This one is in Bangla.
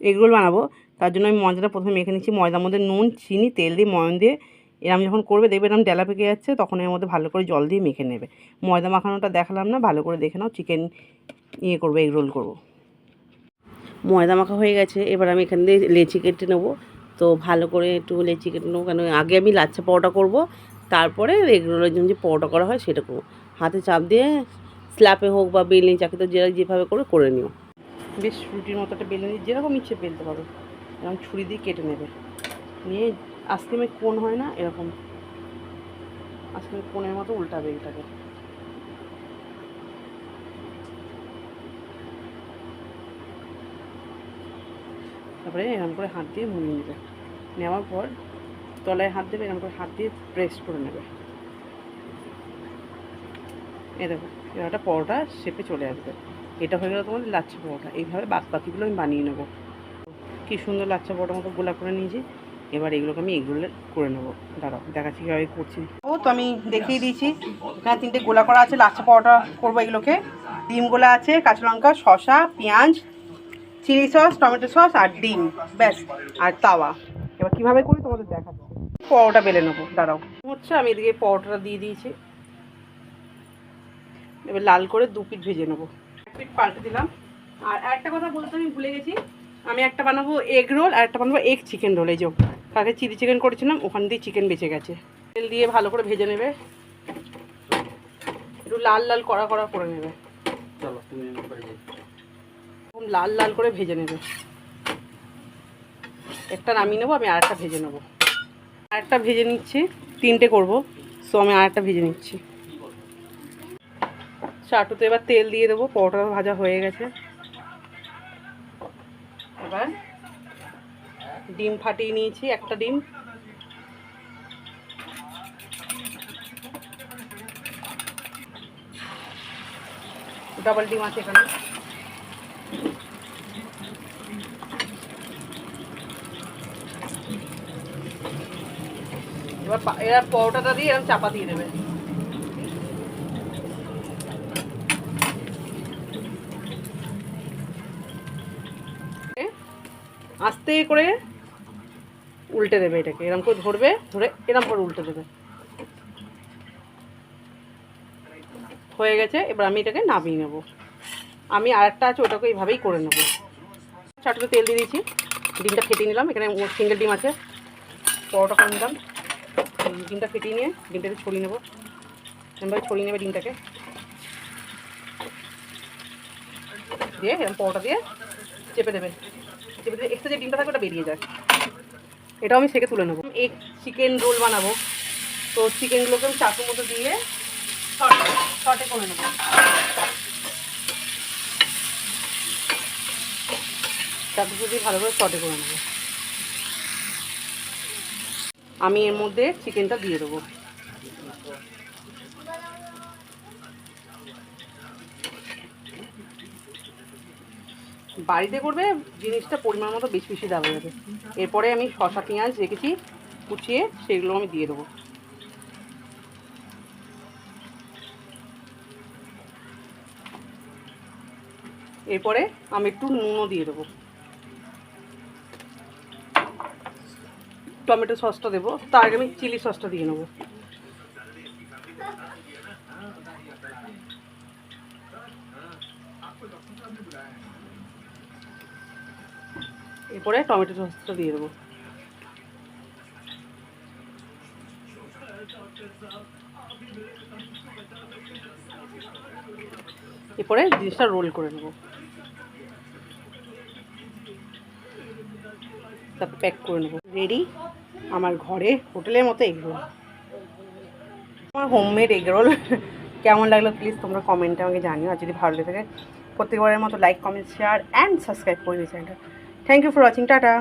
এগরোল বানাবো। তার জন্য আমি ময়দাটা প্রথমে মেখে নিচ্ছি। ময়দার মধ্যে নুন, চিনি, তেল দিয়ে ময়ন দিয়ে এরম যখন করবে, দেখবে এরম ডেলা পেকে যাচ্ছে, তখন এর মধ্যে ভালো করে জল দিয়ে মেখে নেবে। ময়দা মাখানোটা দেখালাম না, ভালো করে দেখে নাও, চিকেন ইয়ে করব এগরোল করব। ময়দা মাখা হয়ে গেছে, এবার আমি এখান দিয়ে লেচি কেটে নেব। তো ভালো করে একটু লেচি কেটে নেব, কেন আগে আমি লাচ্ছা পরোটা করব, তারপরে এগরোলের জন্য যে পরোটা করা হয় সেটা করব। হাতে চাপ দিয়ে স্ল্যাপে হোক বা বেলে চাকিতে যে যেভাবে করে করে নিও। বেশ রুটির মতো একটা বেলে নিয়ে যেরকম ইচ্ছে বেলতে পারো। এরকম ছুরি দিয়ে কেটে নেবে। নিয়ে আইসক্রিমের কোন হয় না এরকম। আইসক্রিমের কোনের মতো উল্টাবে এটাকে। তারপরে এরকম করে হাত দিয়ে মুড়িয়ে নেবে। নেওয়ার পর তলায় হাত দেবে, এরকম করে হাত দিয়ে প্রেস করে নেবে। এ দেখো, এবার একটা পরোটা শেপে চলে আসবে। এটা হয়ে গেল তোমাদের লাচ্ছা পরোটা। এইভাবে বাদ বাকিগুলো আমি বানিয়ে নেব। কি সুন্দর লাচ্ছা পরোটার মতো গোলা করে নিয়েছি। এবার এগুলোকে আমি এগুলো করে নেব। দাঁড়াও দেখাচ্ছি কীভাবে করছি। ও তো আমি দেখিয়ে দিয়েছি। এখানে তিনটে গোলা করা আছে লাচ্ছা পরোটা করব এগুলোকে। ডিম গোলা আছে কাঁচা লঙ্কা শসা পেঁয়াজ চিলি সস টমেটো সস আর ডিম। ব্যাস আর তাওয়া। এবার কীভাবে করি তোমাদের দেখাচ্ছি। পরোটা বেলে নেব দাঁড়াও। হচ্ছে আমি এদিকে পরোটাটা দিয়ে দিয়েছি। এবার লাল করে দু পিঠ ভেজে নেব। পিঠ পাল্টে দিলাম। আর একটা কথা বলতে আমি ভুলে গেছি। আমি একটা বানাবো এগ রোল আর একটা বানাবো এগ চিকেন রোল এই যে কালকে চিলি চিকেন করেছিলাম ওখান দিয়ে চিকেন বেঁচে গেছে। তেল দিয়ে ভালো করে ভেজে নেবে। একটু লাল লাল কড়া কড়া করে নেবে। চলো লাল লাল করে ভেজে নেবে। একটা নামিয়ে নেব আমি আরেকটা ভেজে নেব। আরেকটা ভেজে নিচ্ছি তিনটে করব। সো আমি আরেকটা ভেজে নিচ্ছি। চাটুতে এবার তেল দিয়ে দেবো, পরোটা ভাজা হয়ে গেছে। এবার ডিম ফাটিয়ে নিয়েছি, একটা ডিম। ডাবল ডিম আছে এখানে। এবার এবার পরোটাটা দিয়ে এরকম চাপা দিয়ে দেবে এ, আস্তে করে উল্টে দেবে এটাকে। এরকম করে ধরবে, ধরে এরকম করে উল্টে দেবে। হয়ে গেছে, এবার আমি এটাকে নামিয়ে নেব। আমি আরেকটা আছে, ওটাকে এইভাবেই করে নেব। চাটুকে তেল দিয়ে দিয়েছি, ডিমটা ফেটিয়ে নিলাম, এখানে সিঙ্গেল ডিম আছে। পরোটা করে নিলাম। ডিমটা ফেটিয়ে নিয়ে ডিমটাকে ছড়িয়ে নেব। এরকমভাবে ছড়িয়ে নেবে ডিমটাকে। দিয়ে এরকম পরোটা দিয়ে চেপে দেবে। দিলে এক্সট্রা যে ডিমটা থাকে ওটা বেরিয়ে যায়। এটাও আমি সেকে তুলে নেব। এক চিকেন রোল বানাবো। তো চিকেনগুলোকে আমি চাকুর মতো দিয়ে শর্টে শর্টে করে নেব। চাকু দিয়ে ভালো করে শর্টে করে নেব। আমি এর মধ্যে চিকেনটা দিয়ে দেবো। বাড়িতে করবে, জিনিসটা পরিমাণ মতো বেশি বেশি দেওয়া যাবে এরপরে আমি শশা পেঁয়াজ রেখেছি, কুচিয়ে সেগুলো আমি দিয়ে দেবো। এরপরে আমি একটু নুনও দিয়ে দেবো। টমেটো সসটা দেবো, তার আগে আমি চিলি সসটা দিয়ে নেব। এরপরে টমেটো সসটা দিয়ে দেবো। এরপরে জিনিসটা রোল করে নেব। তারপর প্যাক করে নেব। রেডি? আমার ঘরে, হোটেলের মতো এগরোল। আমার হোমমেড এগরোল। কেমন লাগল প্লিজ তোমরা কমেন্টে আমাকে জানিও। আর যদি ভালো লেগে থাকে, প্রত্যেকবারের মতো like comment share and subscribe করে দিই চ্যানেলটা। Thank you for watching tata